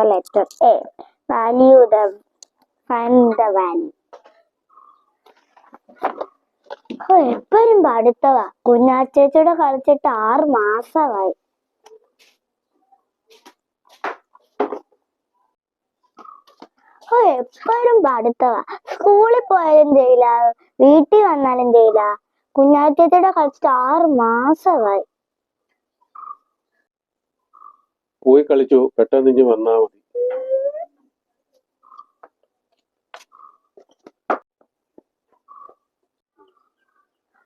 the letter A. Value the find the value. എപ്പോഴും പഠിത്തവാ. കുഞ്ഞാച്ചേച്ചിയുടെ കളിച്ചിട്ട് ആറ് മാസമായി. ഓ എപ്പോഴും പഠിത്തവാ. സ്കൂളിൽ പോയാലും ചെയ്യില്ല. വീട്ടിൽ വന്നാലും ചെയ്യില്ല. കുഞ്ഞാച്ചേച്ചിയുടെ കളിച്ചിട്ട് ആറ് മാസമായി. പോയി കളിച്ചു. പെട്ടെന്ന് ഇഞ്ഞ് വന്നാ മതി.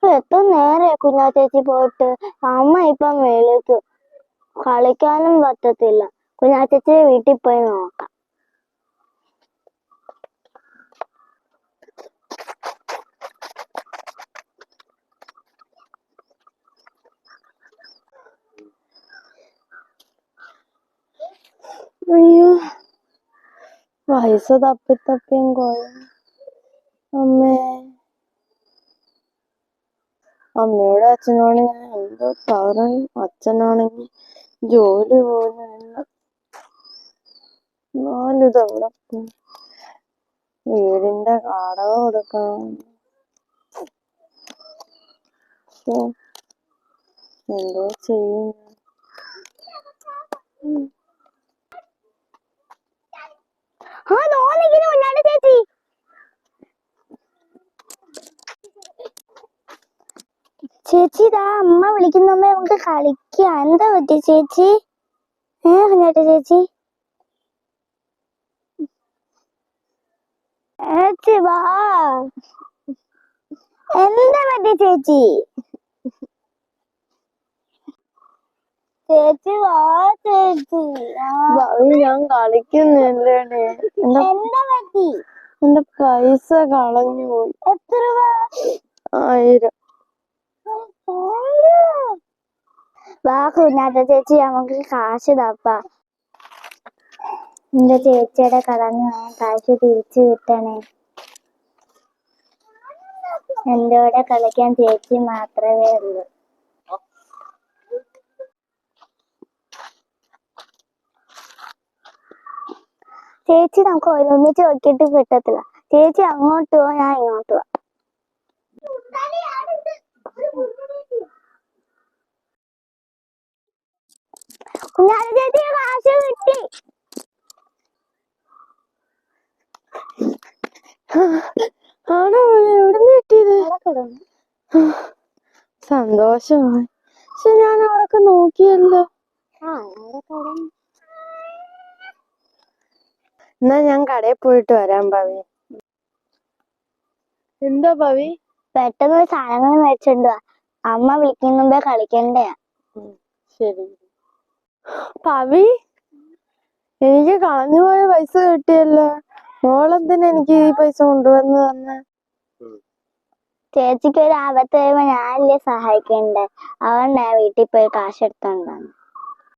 എത്ര നേരെ കുഞ്ഞാച്ചേച്ചി പോയിട്ട്? അമ്മ ഇപ്പം വിളിക്കും കളിക്കാനും പറ്റത്തില്ല. കുഞ്ഞാച്ചേച്ചി വീട്ടിൽ പോയി നോക്കാം. പൈസ തപ്പി തപ്പിയും കൊള്ളു അമ്മേ. അമ്മയോട് അച്ഛനോട് ഞാൻ എന്തോ പറയും. അച്ഛനാണെങ്കിൽ ജോലി പോലും ഇതെവിടെ പോയി. വീടിന്റെ കടവ് കൊടുക്കണം. എന്തോ ചെയ്യും ചേച്ചി. ഇതാ അമ്മ വിളിക്കുന്നമ്മ നമുക്ക് കളിക്കാം. എന്താ പറ്റി ചേച്ചി? ഏ കുഞ്ഞാട്ട ചേച്ചി. എന്താ പറ്റി ചേച്ചി? ചേച്ചി വാ ചേച്ചി. ഭാവി ഞാൻ കളിക്കുന്നില്ലേടെ. എന്റെ എന്താ പറ്റി? എന്റെ പൈസ കളഞ്ഞു പോയി. എത്ര ആയിരം. വാ കുഞ്ഞാറ്റ ചേച്ചി നമുക്ക് കാശ് തപ്പാ. എന്റെ ചേച്ചിയുടെ കളഞ്ഞു പോയ കാശ് തിരിച്ചു കിട്ടണേ. എന്റെ കൂടെ കളിക്കാൻ ചേച്ചി മാത്രമേ ഉള്ളൂ. ചേച്ചി നമുക്ക് ഒരുമിച്ച് നോക്കിയിട്ട് കിട്ടത്തില്ല. ചേച്ചി അങ്ങോട്ട് പോവാ ഞാൻ ഇങ്ങോട്ട് പോവാ കുഞ്ഞാലി ചേച്ചി കാശ് കിട്ടി. ആണോ? എവിടുന്ന് കിട്ടിയത്. സന്തോഷമായി. പക്ഷെ ഞാൻ അവിടൊക്കെ നോക്കിയല്ലോ. ആ അവിടെ. എന്നാ ഞാൻ കടയിൽ പോയിട്ട് വരാം ഭവി. എന്താ ഭവി? പെട്ടെന്ന് ഒരു സാധനങ്ങൾ മേടിച്ചോണ്ട് വാ. അമ്മ വിളിക്കുന്ന മുമ്പേ കളിക്കണ്ടേ? ശരി. ഭവി? എനിക്ക് കളഞ്ഞുപോയ പൈസ കിട്ടിയല്ലോ. മോളെന്തിനാ എനിക്ക് ഈ പൈസ കൊണ്ടുവന്ന് തന്നെ? ചേച്ചിക്ക് ഒരു ആപത്ത് വരുമ്പോ ഞാനല്ലേ സഹായിക്കണ്ടേ? അതുകൊണ്ടാ വീട്ടിൽ പോയി കാശ് എടുത്തോണ്ടാണ്